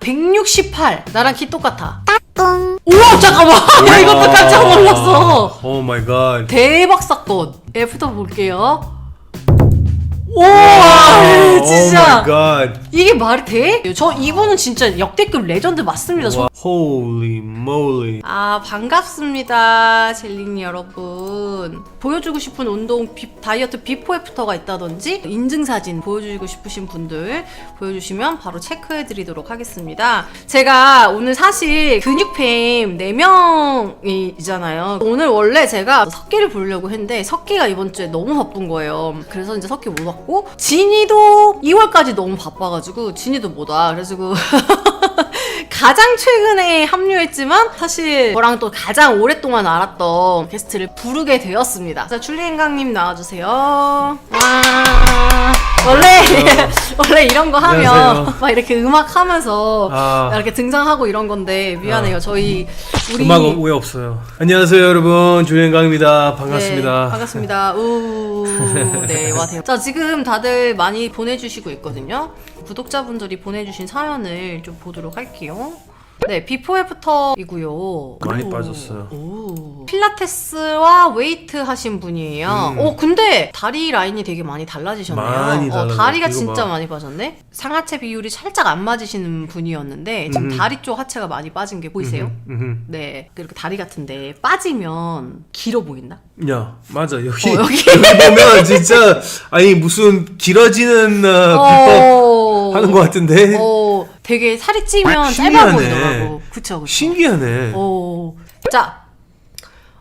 168. 나랑 키 똑같아. 우와 잠깐만. 야 이것도 깜짝 놀랐어. 오 마이 갓. 대박 사건. 애프터 볼게요. 우와 진짜 오 마이 갓. 이게 말이 돼? 저 이분은 진짜 역대급 레전드 맞습니다. 저- Holy moly. 아 반갑습니다 젤링 여러분 보여주고 싶은 운동 비- 다이어트 비포 애프터가 있다든지 인증사진 보여주고 싶으신 분들 보여주시면 바로 체크해 드리도록 하겠습니다 제가 오늘 사실 근육팸 4명이잖아요 오늘 원래 제가 석기를 보려고 했는데 석기가 이번 주에 너무 바쁜 거예요 그래서 이제 석기 못 왔고 진이도 2월까지 너무 바빠가지고 진이도 못와 그래가지고 가장 최근에 합류했지만 사실 저랑 또 가장 오랫동안 알았던 게스트를 부르게 되었습니다. 자, 줄리엔강님 나와주세요. 와. 원래 원래 이런 거 하면 안녕하세요. 막 이렇게 음악 하면서 아. 이렇게 등장하고 이런 건데 미안해요. 저희 우리 음악 왜 없어요? 안녕하세요 여러분 조현강입니다. 반갑습니다. 네, 반갑습니다. 우. 네, 와 대박. 자, 지금 다들 많이 보내 주시고 있거든요. 구독자분들이 보내 주신 사연을 좀 보도록 할게요. 네, 비포 애프터이고요. 많이 오, 빠졌어요. 오. 필라테스와 웨이트 하신 분이에요. 음. 어, 근데 다리 라인이 되게 많이 달라지셨네요. 많이 어, 달라졌어요. 다리가 이거 진짜 봐. 많이 빠졌네. 상하체 비율이 살짝 안 맞으시는 분이었는데 지금 음. 다리 쪽 하체가 많이 빠진 게 보이세요? 음흠. 네, 그렇게 다리 같은데 빠지면 길어 보인다. 야 맞아 여기 어, 여기. 여기 보면 진짜 아니 무슨 길어지는 어, 비법 하는 것 같은데 어, 되게 살이 찌면 아, 짧아 신기하네. 보이더라고. 그쵸, 그쵸. 신기하네. 어, 자.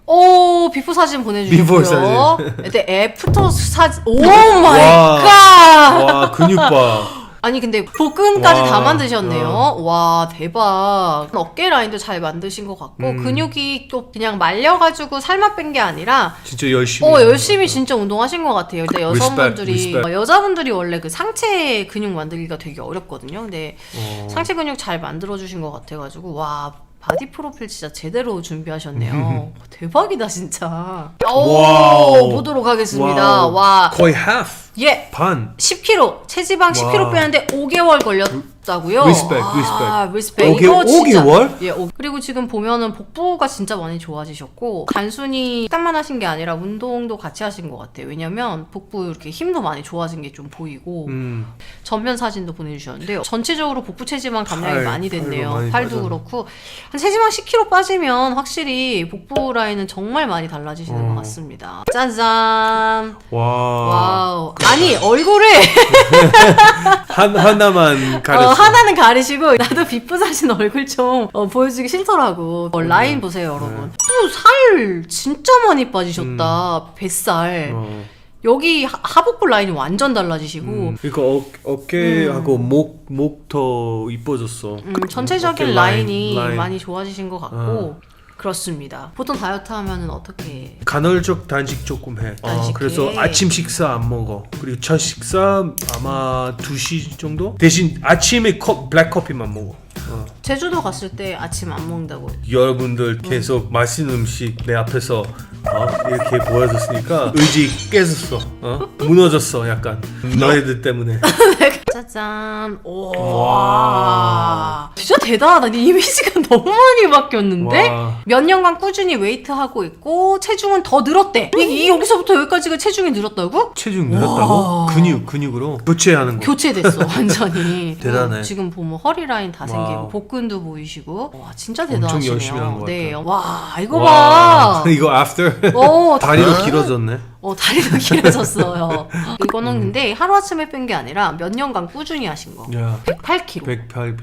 오, 비포 사진 보내주셨고요. 비포 사진. 근데 애프터 사진. 오 마이 와. 갓! 와 근육 봐. 아니 근데 복근까지 와. 다 만드셨네요. 어. 와 대박. 어깨 라인도 잘 만드신 것 같고 음. 근육이 또 그냥 말려가지고 살만 뺀 게 아니라 진짜 열심히. 어 열심히 진짜 운동하신 것 같아요. 근데 여성분들이 respect. 어, 여자분들이 원래 그 상체 근육 만들기가 되게 어렵거든요. 근데 어. 상체 근육 잘 만들어 주신 것 같아가지고 와 바디 프로필 진짜 제대로 준비하셨네요. 대박이다 진짜. 오 와우. 보도록 하겠습니다. 와우. 와 거의 half 예. 반. 10kg 체지방 10kg 와. 빼는데 5개월 걸렸 다고요. Respect, 아, respect. 오개- 이거 진짜- 오개월? 예. 오- 그리고 지금 보면은 복부가 진짜 많이 좋아지셨고 단순히 식단만 하신 게 아니라 운동도 같이 하신 것 같아요. 왜냐면 복부 이렇게 힘도 많이 좋아진 게 좀 보이고 음. 전면 사진도 보내주셨는데요. 전체적으로 복부 체지방 감량이 팔, 많이 됐네요. 팔도 많이 팔도 빠졌네. 그렇고 한 체지방 10kg 빠지면 확실히 복부 라인은 정말 많이 달라지시는 어. 것 같습니다. 짜잔. 와. 와우. 아니 얼굴을 한 하나만 가렸어. 어, 하나는 가리시고 나도 비프 사진 얼굴 좀 어, 보여주기 싫더라고. 어, 라인 보세요 여러분. 또 살 진짜 많이 빠지셨다. 뱃살. 어. 여기 하- 하복부 라인이 완전 달라지시고 음. 그러니까 어, 어깨하고 목 목 더 이뻐졌어. 음, 전체적인 어깨 라인이 라인. 많이 좋아지신 것 같고 그렇습니다. 보통 다이어트 하면은 어떻게 간헐적 단식 조금 해. 어, 단식해. 그래서 아침 식사 안 먹어. 그리고 첫 식사 아마 2시 정도? 대신 아침에 컵 블랙 커피만 먹어. 어. 제주도 갔을 때 아침 안 먹는다고. 여러분들 계속 맛있는 음식 내 앞에서 어? 이렇게 보여줬으니까 의지 깨졌어. 어? 무너졌어 약간. 너희들 때문에. 짜잔. 오. 와. 진짜 대단하다. 네 이미지가 너무 많이 바뀌었는데? 와. 몇 년간 꾸준히 웨이트 하고 있고 체중은 더 늘었대. 이, 이 여기서부터 여기까지가 체중이 늘었다고? 체중 늘었다고? 와. 근육 근육으로 교체하는 거. 교체됐어 완전히. 대단해. 어, 지금 보면 허리 라인 다 생기고 와우. 복근도 보이시고. 와 진짜 엄청 대단하시네요. 열심히 한것 네. 와 이거 와. 봐. 이거 after 오, 다리도 길어졌네. 어, 다리도 길어졌어요. 이거는 근데 하루아침에 뺀 게 아니라 몇 년간 꾸준히 하신 거. 야, 108kg. 108kg.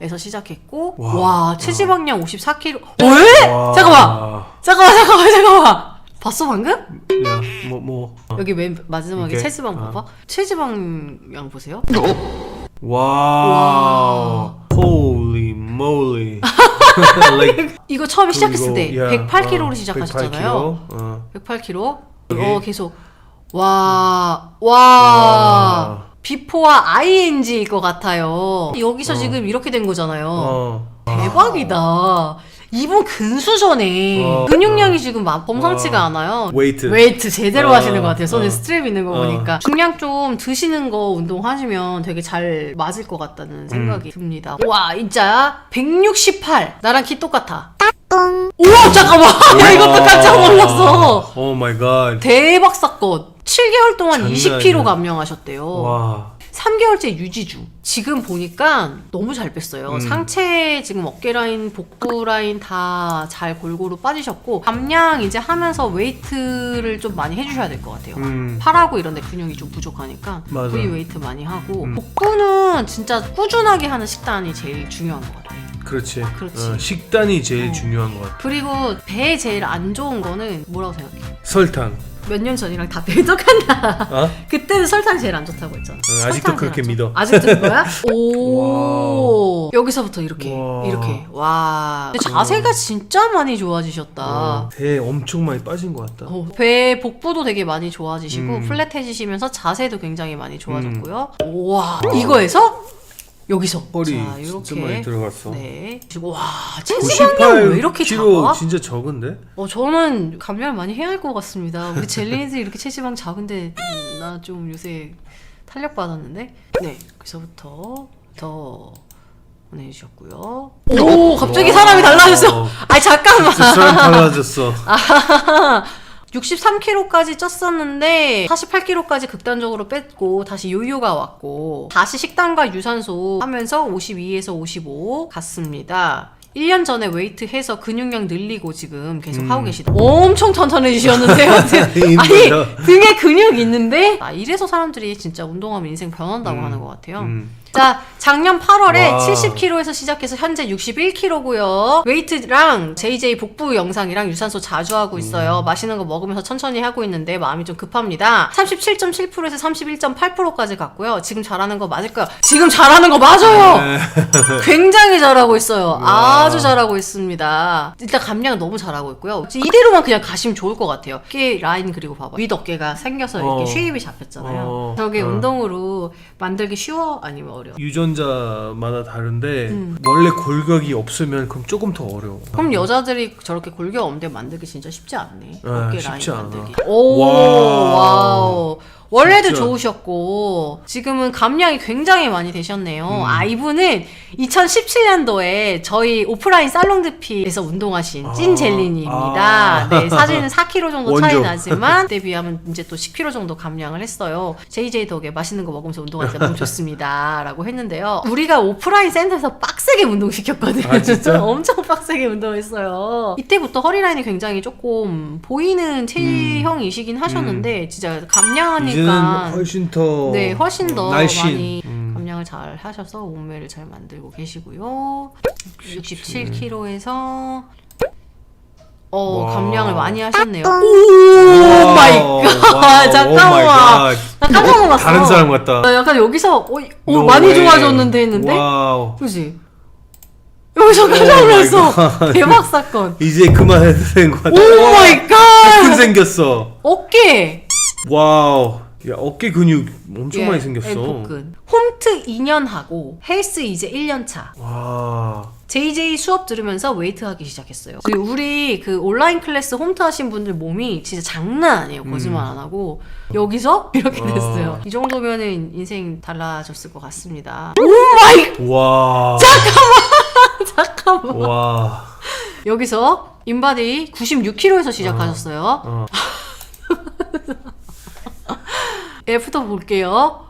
에서 시작했고 와. 와, 체지방량 54kg. 왜? 와. 잠깐만. 잠깐만 잠깐만 잠깐만. 봤어 방금? 야, 뭐 뭐. 어. 여기 맨 마지막에 이게? 체지방 어. 봐봐. 체지방량 보세요. 와. Holy moly. like 이거 처음에 시작했을 때 야, 108kg로 어, 시작하셨잖아요. 108kg. 어. 108kg. 여기? 어 계속 와, 와. 와. 비포와 ING일 것 같아요. 여기서 어. 지금 이렇게 된 거잖아요. 어. 대박이다. 이분 근수전에 어, 근육량이 지금 막 범상치가 어. 않아요. 웨이트. 웨이트 제대로 어, 하시는 것 같아요. 손에 어. 스트랩 있는 거 어. 보니까 중량 좀 드시는 거 운동하시면 되게 잘 맞을 것 같다는 생각이 듭니다. 와 진짜 168 나랑 키 똑같아. 우와 잠깐만 이것도 깜짝 놀랐어. 오 마이 갓. 대박 사건. 7개월 동안 장난 20kg 아니네. 감량하셨대요. 와. 3개월째 유지 중. 지금 보니까 너무 잘 뺐어요. 음. 상체 지금 어깨 라인, 복부 라인 다 잘 골고루 빠지셨고 감량 이제 하면서 웨이트를 좀 많이 해주셔야 될 것 같아요. 음. 팔하고 이런 데 근육이 좀 부족하니까 맞아. V 웨이트 많이 하고 음. 복부는 진짜 꾸준하게 하는 식단이 제일 중요한 것 같아요. 그렇지. 그렇지. 어, 식단이 제일 어. 중요한 것 같아. 그리고 배에 제일 안 좋은 거는 뭐라고 생각해? 설탕. 몇 년 전이랑 다 배적한다. 어? 그때는 설탕 제일 안 좋다고 했잖아. 응, 아직도 설탕 그렇게 믿어. 아직도 그거야? 오. 여기서부터 이렇게 와. 이렇게 와. 근데 자세가 진짜 많이 좋아지셨다. 어, 배 엄청 많이 빠진 것 같다. 어, 배 복부도 되게 많이 좋아지시고 음. 플랫해지시면서 자세도 굉장히 많이 좋아졌고요. 우와 이거에서 여기서 허리 자, 진짜 이렇게 많이 들어갔어. 네. 그리고 와 체지방량 왜 이렇게 98kg 작아? 진짜 적은데? 어 저는 감량을 많이 해야 할 것 같습니다. 우리 젤리니들 이렇게 체지방 작은데 음, 나좀 요새 탄력 받았는데 네 그래서부터 더 보내주셨고요. 오 갑자기 와. 사람이 달라졌어. 아 잠깐만. 사람 달라졌어. 63kg까지 쪘었는데 48kg까지 극단적으로 뺐고 다시 요요가 왔고 다시 식단과 유산소 하면서 52에서 55 갔습니다. 1년 전에 웨이트 해서 근육량 늘리고 지금 계속 음. 하고 계시다. 엄청 천천해지셨는데요. 아니. 등에 근육 있는데 아 이래서 사람들이 진짜 운동하면 인생 변한다고 음. 하는 것 같아요. 음. 자, 작년 8월에 와. 70kg에서 시작해서 현재 61kg고요. 웨이트랑 JJ 복부 영상이랑 유산소 자주 하고 있어요. 맛있는 거 먹으면서 천천히 하고 있는데 마음이 좀 급합니다. 37.7%에서 31.8%까지 갔고요. 지금 잘하는 거 맞을까요? 지금 잘하는 거 맞아요. 네. 굉장히 잘하고 있어요. 와. 아주 잘하고 있습니다. 일단 감량 너무 잘하고 있고요. 이대로만 그냥 가시면 좋을 것 같아요. 어깨 라인 그리고 봐봐. 윗 어깨가 생겨서 이렇게 어. 쉐입이 잡혔잖아요. 어. 저게 어. 운동으로 만들기 쉬워? 아니면 어려워? 유전자마다 다른데 음. 원래 골격이 없으면 그럼 조금 더 어려워. 그럼 여자들이 저렇게 골격 없는데 만들기 진짜 쉽지 않네. 아, 어깨 쉽지 라인 않아. 만들기. 오, 와우. 와우. 원래도 진짜. 좋으셨고 지금은 감량이 굉장히 많이 되셨네요. 음. 아 이분은 2017년도에 저희 오프라인 살롱드피에서 운동하신 아. 찐 젤리니입니다. 아. 네 사진은 4kg 정도 차이 원조. 나지만 그때 비하면 이제 또 10kg 정도 감량을 했어요. JJ 덕에 맛있는 거 먹으면서 운동하니까 너무 좋습니다.라고 했는데요. 우리가 오프라인 센터에서 빡세게 운동시켰거든요. 아, 진짜? 엄청 빡세게 운동했어요. 이때부터 허리라인이 굉장히 조금 보이는 체형이시긴 하셨는데 진짜 감량 이제는 훨씬 더 네 훨씬 더 날씬. 많이 음. 감량을 잘 하셔서 몸매를 잘 만들고 계시고요. 67kg에서 어 와. 감량을 많이 하셨네요. 와우, 오 마이 갓 잠깐만. 나 깜짝 놀랐어. 다른 사람 같다. 나 약간 여기서 어, 어, No 많이 way. 좋아졌는데 했는데 와우. 그지? 여기서 깜짝 Oh my 놀랐어. 대박 사건. 이제 그만해도 되는 것 같아. 오 마이 갓. 큰 생겼어. 어깨. 와우. 야 어깨 근육 엄청 예, 많이 생겼어. 복근. 홈트 2년 하고 헬스 이제 1년 차. 와. JJ 수업 들으면서 웨이트 하기 시작했어요. 그리고 우리 그 온라인 클래스 홈트 하신 분들 몸이 진짜 장난 아니에요. 거짓말 안 하고. 여기서 이렇게 음. 와. 됐어요. 이 정도면은 인생 달라졌을 것 같습니다. 오 마이 와. 잠깐만. 와. 여기서 인바디 96kg에서 시작하셨어요. 어. 애프터 볼게요.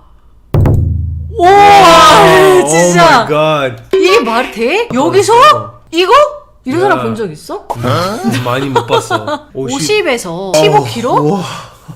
오 와, 진짜. 오 마이 갓. 이게 말이 돼? 여기서 어. 이거? 이런 사람 야. 본적 있어? 많이 못 봤어. 50에서 15kg? 와.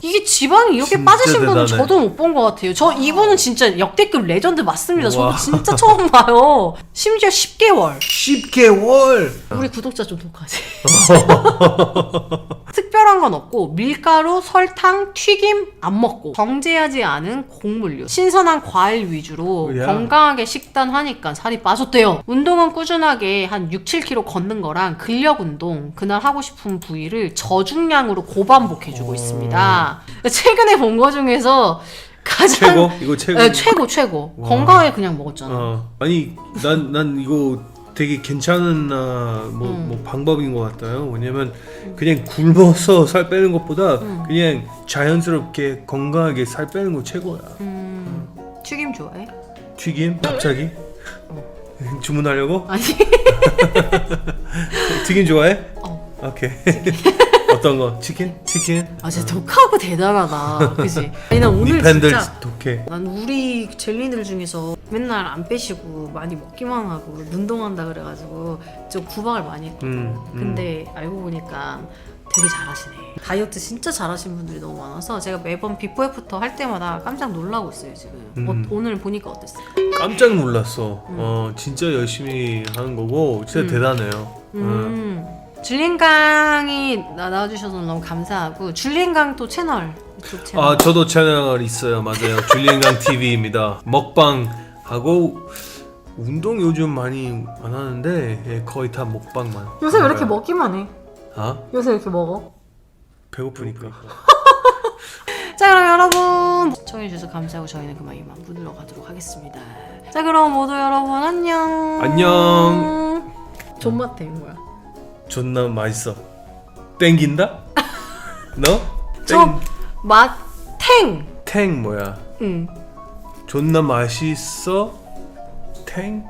이게 지방이 이렇게 진짜 빠지신 분은 대단해. 저도 못 본 것 같아요. 저 이분은 진짜 역대급 레전드 맞습니다. 저도 와. 진짜 처음 봐요. 심지어 10개월. 10개월. 우리 구독자 좀 독하지. 특별한 건 없고 밀가루, 설탕, 튀김 안 먹고 정제하지 않은 곡물류, 신선한 과일 위주로 야. 건강하게 식단하니까 살이 빠졌대요. 운동은 꾸준하게 한 6, 7kg 걷는 거랑 근력 운동, 그날 하고 싶은 부위를 저중량으로 고반복해주고 오. 있습니다. 최근에 본 거 중에서 가장 최고? 이거 최고? 네, 최고 최고 와. 건강하게 그냥 먹었잖아. 어. 아니 난 난 이거 되게 괜찮은 아, 뭐, 음. 뭐 방법인 것 같아요. 왜냐면 그냥 굶어서 살 빼는 것보다 음. 그냥 자연스럽게 건강하게 살 빼는 거 최고야. 음, 튀김 좋아해? 튀김? 갑자기? 주문하려고? 아니 튀김 좋아해? 어. 오케이. 어떤 거? 치킨? 치킨? 아 진짜 독하고 대단하다 그지? 아니 난 오늘 네 팬들 진짜 독해. 난 우리 젤리들 중에서 맨날 안 빼시고 많이 먹기만 하고 눈동한다 그래가지고 좀 구박을 많이 했거든 음, 음. 근데 알고 보니까 되게 잘하시네 다이어트 진짜 잘하시는 분들이 너무 많아서 제가 매번 비포 애프터 할 때마다 깜짝 놀라고 있어요 지금 음. 어, 오늘 보니까 어땠어요? 깜짝 놀랐어. 어, 진짜 열심히 하는 거고 진짜 음. 대단해요. 어. 음. 줄리엔강이 나- 나와주셔서 너무 감사하고 줄리엔강 또 채널 유튜브 채널 아 저도 채널 있어요 맞아요 줄리엔강 TV입니다 먹방 하고 운동 요즘 많이 안 하는데 예, 거의 다 먹방만 요새 왜 이렇게 하고요. 먹기만 해? 아 요새 왜 이렇게 먹어? 배고프니까 자 그럼 여러분 시청해주셔서 감사하고 저희는 그만 이만 문으로 가도록 하겠습니다 자 그럼 모두 여러분 안녕 안녕. 존맛해 뭐야 존나 맛있어 땡긴다 너? 저 맛탱 탱 뭐야 응. 존나 맛있어? 탱